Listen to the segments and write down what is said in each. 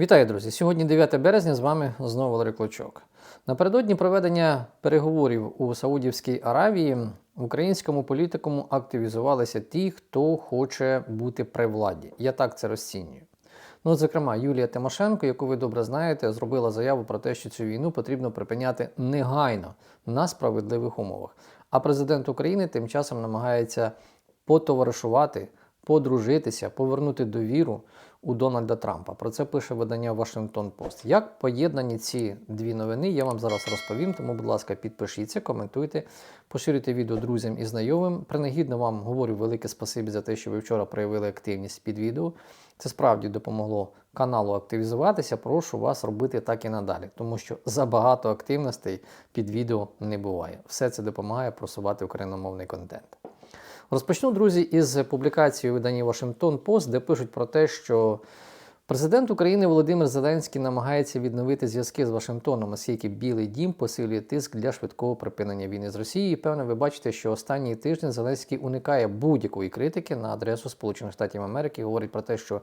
Вітаю, друзі! Сьогодні 9 березня з вами знову Валерій Клочок. Напередодні проведення переговорів у Саудівській Аравії українському політикуму активізувалися ті, хто хоче бути при владі. Я так це розцінюю. Ну, зокрема, Юлія Тимошенко, яку ви добре знаєте, зробила заяву про те, що цю війну потрібно припиняти негайно на справедливих умовах. А президент України тим часом намагається потоваришувати, подружитися, повернути довіру у Дональда Трампа. Про це пише видання Вашингтон Пост. Як поєднані ці дві новини, я вам зараз розповім. Тому, будь ласка, підпишіться, коментуйте, поширюйте відео друзям і знайомим. Принагідно вам говорю велике спасибі за те, що ви вчора проявили активність під відео. Це справді допомогло каналу активізуватися. Прошу вас робити так і надалі, тому що забагато активностей під відео не буває. Все це допомагає просувати україномовний контент. Розпочну, друзі, із публікації у виданні Вашингтон Пост, де пишуть про те, що президент України Володимир Зеленський намагається відновити зв'язки з Вашингтоном, оскільки Білий Дім посилює тиск для швидкого припинення війни з Росією. І певно, ви бачите, що останній тиждень Зеленський уникає будь-якої критики на адресу Сполучених Штатів Америки. Говорить про те, що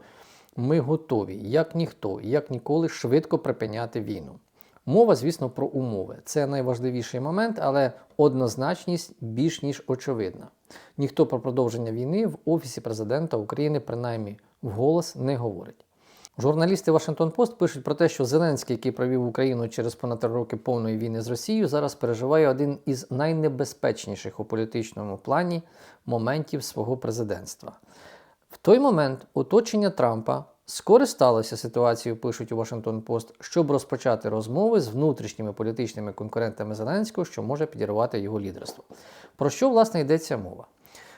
ми готові, як ніхто, як ніколи, швидко припиняти війну. Мова, звісно, про умови. Це найважливіший момент, але однозначність більш ніж очевидна. Ніхто про продовження війни в Офісі президента України принаймні вголос не говорить. Журналісти Вашингтон Пост пишуть про те, що Зеленський, який провів Україну через понад три роки повної війни з Росією, зараз переживає один із найнебезпечніших у політичному плані моментів свого президентства. В той момент оточення Трампа скористалося ситуацією, пишуть у Вашингтон Пост, щоб розпочати розмови з внутрішніми політичними конкурентами Зеленського, що може підірвати його лідерство. Про що власне йдеться мова?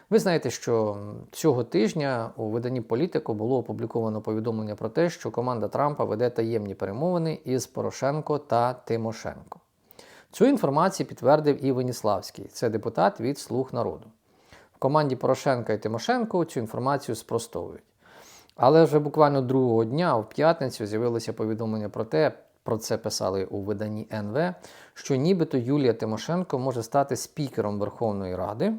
Ви знаєте, що цього тижня у виданні політику було опубліковано повідомлення про те, що команда Трампа веде таємні перемовини із Порошенко та Тимошенко. Цю інформацію підтвердив і Веніславський, це депутат від Слуг народу. В команді Порошенка і Тимошенко цю інформацію спростовують. Але вже буквально другого дня, в п'ятницю, з'явилося повідомлення про те, про це писали у виданні НВ, що нібито Юлія Тимошенко може стати спікером Верховної Ради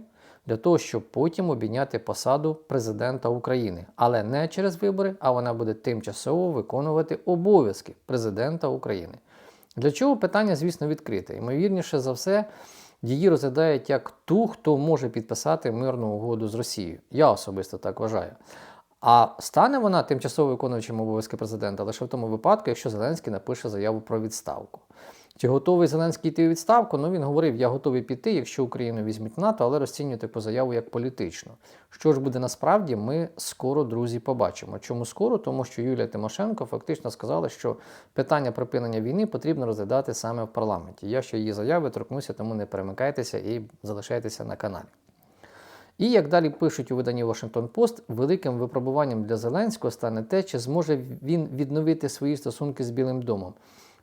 для того, щоб потім обійняти посаду президента України, але не через вибори, а вона буде тимчасово виконувати обов'язки президента України. Для чого питання, звісно, відкрите. Ймовірніше за все, її розглядають як ту, хто може підписати мирну угоду з Росією. Я особисто так вважаю. А стане вона тимчасово виконуючим обов'язки президента лише в тому випадку, якщо Зеленський напише заяву про відставку. Чи готовий Зеленський йти у відставку? Ну він говорив, я готовий піти, якщо Україну візьмуть НАТО, але розцінює таку заяву як політичну. Що ж буде насправді, ми скоро, друзі, побачимо. Чому скоро? Тому що Юлія Тимошенко фактично сказала, що питання припинення війни потрібно розглядати саме в парламенті. Я ще її заяви торкнуся, тому не перемикайтеся і залишайтеся на каналі. І як далі пишуть у виданні Washington Post, великим випробуванням для Зеленського стане те, чи зможе він відновити свої стосунки з Білим домом,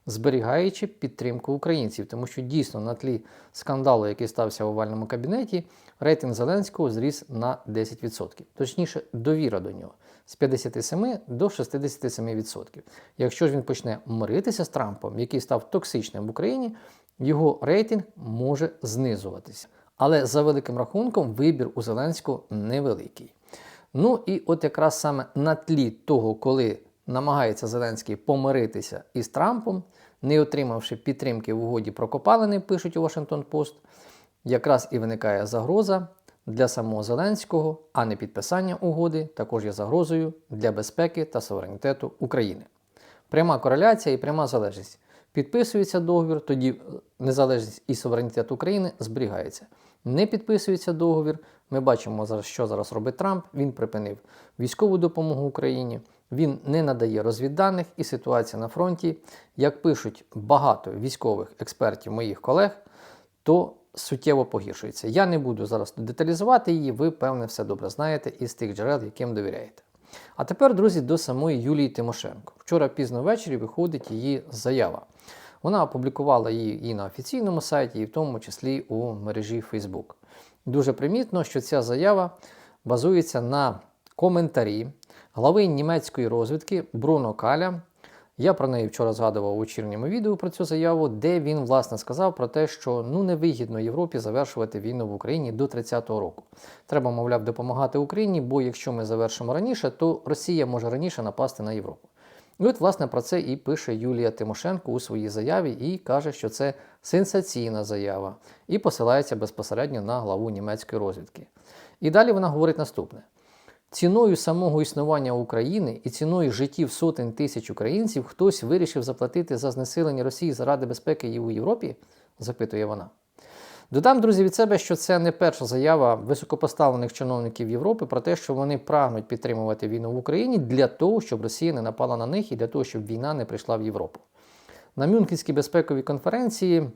зберігаючи підтримку українців, тому що дійсно на тлі скандалу, який стався в овальному кабінеті, рейтинг Зеленського зріс на 10%. Точніше, довіра до нього з 57 до 67%. Якщо ж він почне миритися з Трампом, який став токсичним в Україні, його рейтинг може знизуватися. Але за великим рахунком вибір у Зеленського невеликий. Ну і от якраз саме на тлі того, коли намагається Зеленський помиритися із Трампом, не отримавши підтримки в угоді про копалини, пишуть у Вашингтон Пост, якраз і виникає загроза для самого Зеленського, а не підписання угоди також є загрозою для безпеки та суверенітету України. Пряма кореляція і пряма залежність. Підписується договір, тоді незалежність і суверенітет України зберігається. Не підписується договір. Ми бачимо що зараз робить Трамп. Він припинив військову допомогу Україні, він не надає розвідданих, і ситуація на фронті, як пишуть багато військових експертів, моїх колег, то суттєво погіршується. Я не буду зараз деталізувати її, ви, певне, все добре знаєте із тих джерел, яким довіряєте. А тепер, друзі, до самої Юлії Тимошенко. Вчора пізно ввечері виходить її заява. Вона опублікувала її і на офіційному сайті, і в тому числі у мережі Facebook. Дуже примітно, що ця заява базується на коментарі глави німецької розвідки Бруно Каля. Я про неї вчора згадував у вечірньому відео про цю заяву, де він власне сказав про те, що ну невигідно Європі завершувати війну в Україні до 30-го року. Треба, мовляв, допомагати Україні, бо якщо ми завершимо раніше, то Росія може раніше напасти на Європу. І от, власне, про це і пише Юлія Тимошенко у своїй заяві і каже, що це сенсаційна заява, і посилається безпосередньо на главу німецької розвідки. І далі вона говорить наступне: ціною самого існування України і ціною життів сотень тисяч українців хтось вирішив заплатити за знесилення Росії заради безпеки її у Європі? запитує вона. Додам, друзі, від себе, що це не перша заява високопоставлених чиновників Європи про те, що вони прагнуть підтримувати війну в Україні для того, щоб Росія не напала на них і для того, щоб війна не прийшла в Європу. На Мюнхенській безпековій конференції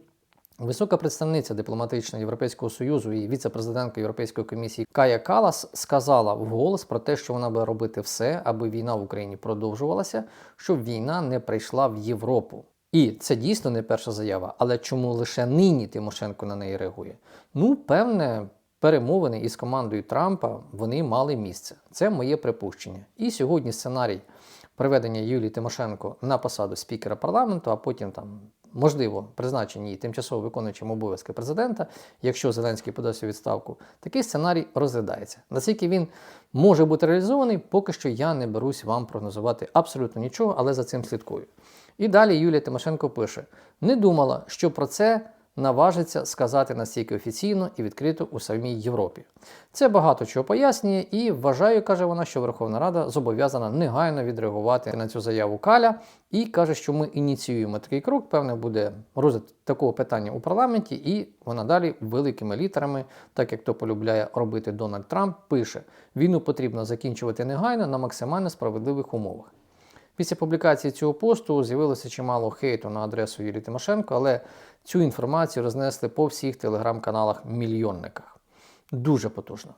висока представниця дипломатичного Європейського Союзу і віце-президентка Європейської комісії Кая Калас сказала вголос про те, що вона буде робити все, аби війна в Україні продовжувалася, щоб війна не прийшла в Європу. І це дійсно не перша заява, але чому лише нині Тимошенко на неї реагує? Ну, певне, перемовини із командою Трампа вони мали місце. Це моє припущення. І сьогодні сценарій приведення Юлії Тимошенко на посаду спікера парламенту, а потім там. Можливо, призначення її тимчасово виконуючим обов'язки президента, якщо Зеленський подасть у відставку, такий сценарій розглядається. Наскільки він може бути реалізований, поки що я не берусь вам прогнозувати абсолютно нічого, але за цим слідкую. І далі Юлія Тимошенко пише: не думала, що про це наважиться сказати настільки офіційно і відкрито у самій Європі. Це багато чого пояснює, і вважаю, каже вона, що Верховна Рада зобов'язана негайно відреагувати на цю заяву Каля і каже, що ми ініціюємо такий крок. Певне, буде розгляд такого питання у парламенті, і вона далі великими літерами, так як то полюбляє робити Дональд Трамп, пише: війну потрібно закінчувати негайно на максимально справедливих умовах. Після публікації цього посту з'явилося чимало хейту на адресу Юлії Тимошенко, але цю інформацію рознесли по всіх телеграм-каналах мільйонниках. Дуже потужно.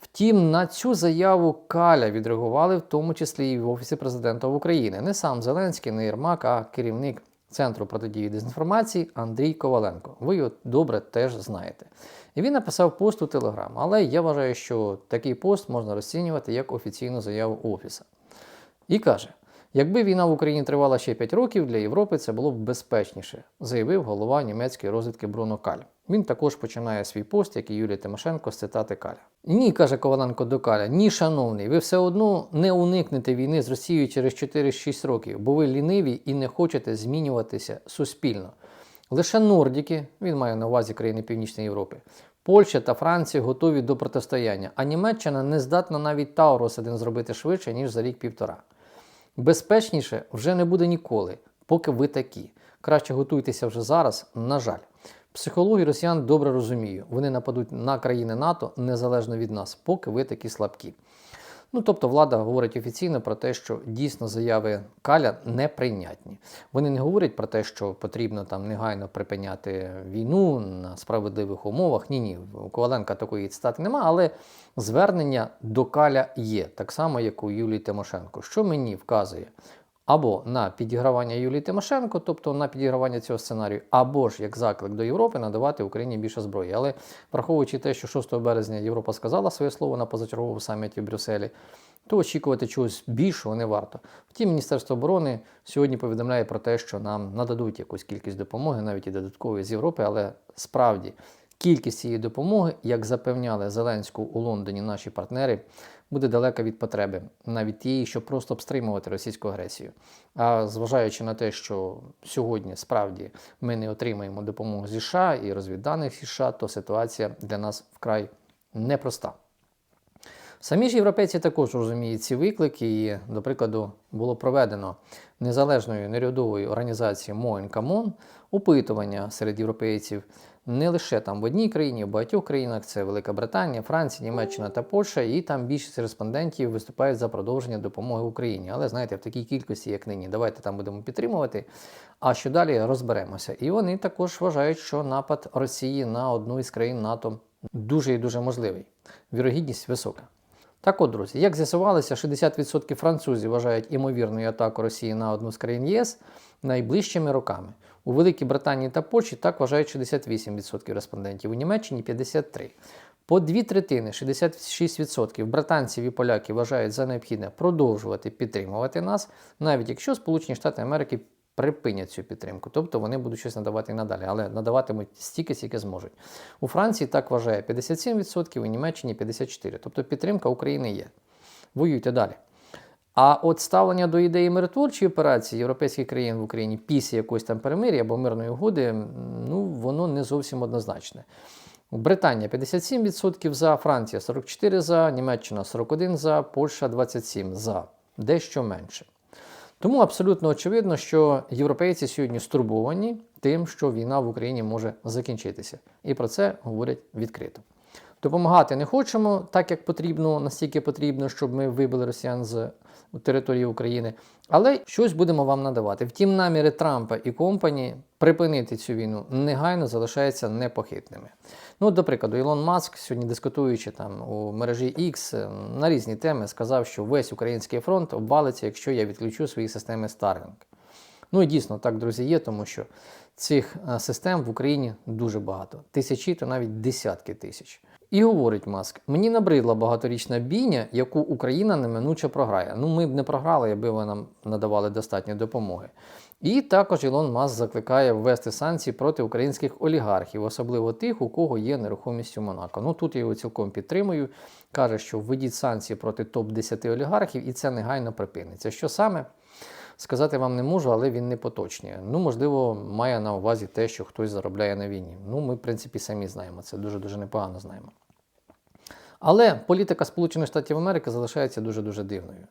Втім, на цю заяву Каля відреагували в тому числі і в Офісі президента України. Не сам Зеленський, не Єрмак, а керівник Центру протидії дезінформації Андрій Коваленко. Ви його добре теж знаєте. І він написав пост у Телеграм. Але я вважаю, що такий пост можна розцінювати як офіційну заяву Офіса. І каже: якби війна в Україні тривала ще 5 років, для Європи це було б безпечніше, заявив голова німецької розвідки Бруно Каль. Він також починає свій пост, як і Юлія Тимошенко, з цитати Каля. Ні, каже Коваленко до Каля, ні, шановний, ви все одно не уникнете війни з Росією через 4-6 років, бо ви ліниві і не хочете змінюватися суспільно. Лише Нордіки, він має на увазі країни Північної Європи, Польща та Франція готові до протистояння, а Німеччина не здатна навіть Таурус один зробити швидше, ніж за рік-півтора. Безпечніше вже не буде ніколи, поки ви такі. Краще готуйтеся вже зараз, на жаль. Психологію росіян добре розумію. Вони нападуть на країни НАТО незалежно від нас, поки ви такі слабкі. Ну, тобто влада говорить офіційно про те, що дійсно заяви Каля неприйнятні. Вони не говорять про те, що потрібно там негайно припиняти війну на справедливих умовах. Ні, ні, у Коваленка такої цитати нема, але звернення до Каля є, так само, як у Юлії Тимошенко, що мені вказує. Або на підігравання Юлії Тимошенко, тобто на підігравання цього сценарію, або ж як заклик до Європи надавати Україні більше зброї. Але враховуючи те, що 6 березня Європа сказала своє слово на позачерговому саміті в Брюсселі, то очікувати чогось більшого не варто. Втім, Міністерство оборони сьогодні повідомляє про те, що нам нададуть якусь кількість допомоги, навіть і додаткової з Європи, але справді. Кількість цієї допомоги, як запевняли Зеленську у Лондоні наші партнери, буде далека від потреби, навіть тієї, щоб просто обстримувати російську агресію. А зважаючи на те, що сьогодні справді ми не отримаємо допомогу зі США і розвідданих США, то ситуація для нас вкрай непроста. Самі ж європейці також розуміють ці виклики, і, до прикладу, було проведено незалежною нерядовою організацією Моін Камон опитування серед європейців не лише там в одній країні, в багатьох країнах це Велика Британія, Франція, Німеччина та Польща, і там більшість респондентів виступають за продовження допомоги Україні. Але знаєте, в такій кількості, як нині, давайте там будемо підтримувати. А що далі розберемося. І вони також вважають, що напад Росії на одну із країн НАТО дуже і дуже можливий. Вірогідність висока. Так от, друзі, як з'ясувалося, 60% французів вважають імовірною атаку Росії на одну з країн єС найближчими роками. У Великій Британії та Польщі так вважають 68% респондентів, у Німеччині 53%. По дві третини, 66% британців і поляків вважають за необхідне продовжувати підтримувати нас, навіть якщо Сполучені Штати Америки припинять цю підтримку. Тобто вони будуть щось надавати і надалі, але надаватимуть стільки, скільки зможуть. У Франції так вважає 57%, у Німеччині 54%. Тобто підтримка України є. Воюйте далі. А от ставлення до ідеї миротворчої операції європейських країн в Україні після якоїсь там перемир'я або мирної угоди, ну воно не зовсім однозначне. Британія 57% за, Франція 44 за, Німеччина 41 за, Польща 27 за, дещо менше. Тому абсолютно очевидно, що європейці сьогодні стурбовані тим, що війна в Україні може закінчитися. І про це говорять відкрито. Допомагати не хочемо так, як потрібно, настільки потрібно, щоб ми вибили росіян з території України, але щось будемо вам надавати. Втім, наміри Трампа і компанії припинити цю війну негайно залишаються непохитними. Ну, до прикладу, Ілон Маск, сьогодні дискутуючи там у мережі X е, на різні теми, сказав, що весь український фронт обвалиться, якщо я відключу свої системи Starlink. Ну і дійсно так, друзі, є, тому що цих е, систем в Україні дуже багато. Тисячі та навіть десятки тисяч. І говорить Маск: мені набридла багаторічна бійня, яку Україна неминуче програє. Ну, ми б не програли, якби ви нам надавали достатньо допомоги. І також Ілон Маск закликає ввести санкції проти українських олігархів, особливо тих, у кого є нерухомість у Монако. Ну тут я його цілком підтримую. Каже, що введіть санкції проти топ-10 олігархів, і це негайно припиниться. Що саме? Сказати вам не можу, але він не поточнює. Ну, можливо, має на увазі те, що хтось заробляє на війні. Ну, ми, в принципі, самі знаємо, це дуже-дуже непогано знаємо. Але політика Сполучених Штатів Америки залишається дуже-дуже дивною.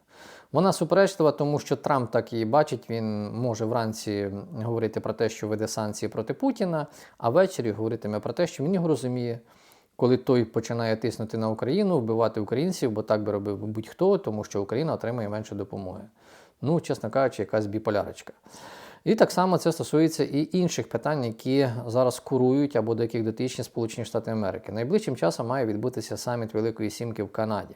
Вона суперечлива, тому що Трамп так її бачить, він може вранці говорити про те, що веде санкції проти Путіна, а ввечері говоритиме про те, що він його розуміє, коли той починає тиснути на Україну, вбивати українців, бо так би робив будь-хто, тому що Україна отримає менше допомоги. Ну, чесно кажучи, якась біполярочка. І так само це стосується і інших питань, які зараз курують або до яких дотичні Сполучені Штати Америки. Найближчим часом має відбутися саміт Великої Сімки в Канаді.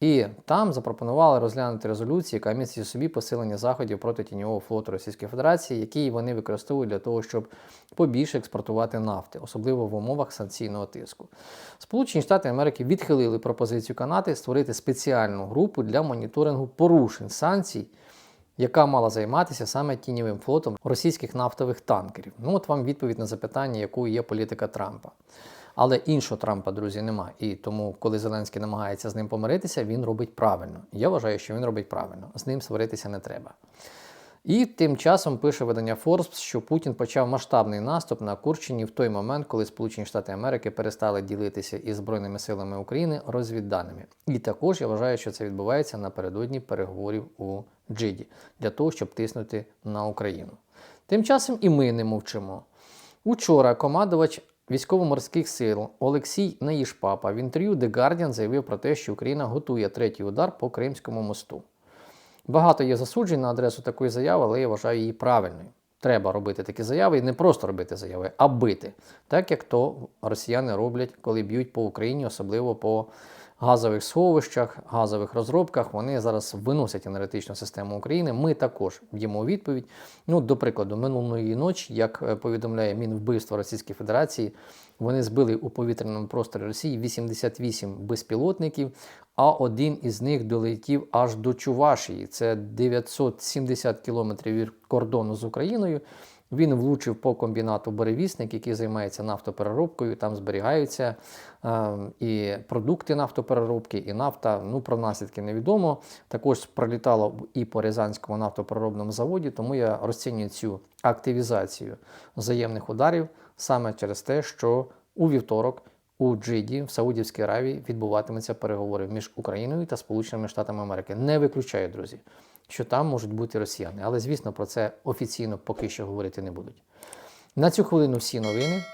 І там запропонували розглянути резолюцію, яка містить у собі посилення заходів проти тіньового флоту Російської Федерації, які вони використовують для того, щоб побільше експортувати нафти, особливо в умовах санкційного тиску. Сполучені Штати Америки відхилили пропозицію Канади створити спеціальну групу для моніторингу порушень санкцій яка мала займатися саме тіньовим флотом російських нафтових танкерів. Ну, от вам відповідь на запитання, якою є політика Трампа. Але іншого Трампа, друзі, нема. І тому, коли Зеленський намагається з ним помиритися, він робить правильно. Я вважаю, що він робить правильно. З ним сваритися не треба. І тим часом пише видання Forbes, що Путін почав масштабний наступ на Курчині в той момент, коли Сполучені Штати Америки перестали ділитися із Збройними силами України розвідданими. І також я вважаю, що це відбувається напередодні переговорів у Джиді для того, щоб тиснути на Україну. Тим часом і ми не мовчимо. Учора командувач військово-морських сил Олексій Неїшпапа в інтерв'ю The Guardian заявив про те, що Україна готує третій удар по Кримському мосту. Багато є засуджень на адресу такої заяви, але я вважаю її правильною. Треба робити такі заяви і не просто робити заяви, а бити. Так як то росіяни роблять, коли б'ють по Україні, особливо по газових сховищах, газових розробках. Вони зараз виносять енергетичну систему України. Ми також б'ємо відповідь. Ну, до прикладу, минулої ночі, як е, повідомляє Мінвбивство Російської Федерації, вони збили у повітряному просторі Росії 88 безпілотників, а один із них долетів аж до Чувашії. Це 970 кілометрів від кордону з Україною. Він влучив по комбінату Боревісник, який займається нафтопереробкою. Там зберігаються е, і продукти нафтопереробки, і нафта. Ну про наслідки невідомо. Також пролітало і по Рязанському нафтопереробному заводі, тому я розцінюю цю активізацію взаємних ударів саме через те, що у вівторок. У Джиді в Саудівській Аравії відбуватимуться переговори між Україною та Сполученими Штатами Америки. Не виключаю, друзі що там можуть бути росіяни. Але, звісно, про це офіційно поки що говорити не будуть. На цю хвилину всі новини,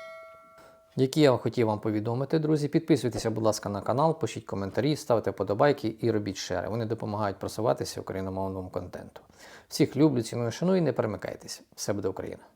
які я хотів вам повідомити, друзі. Підписуйтеся, будь ласка, на канал, пишіть коментарі, ставте подобайки і робіть шери. Вони допомагають просуватися україномовному контенту. Всіх люблю, ціную, шаную і не перемикайтеся. Все буде Україна!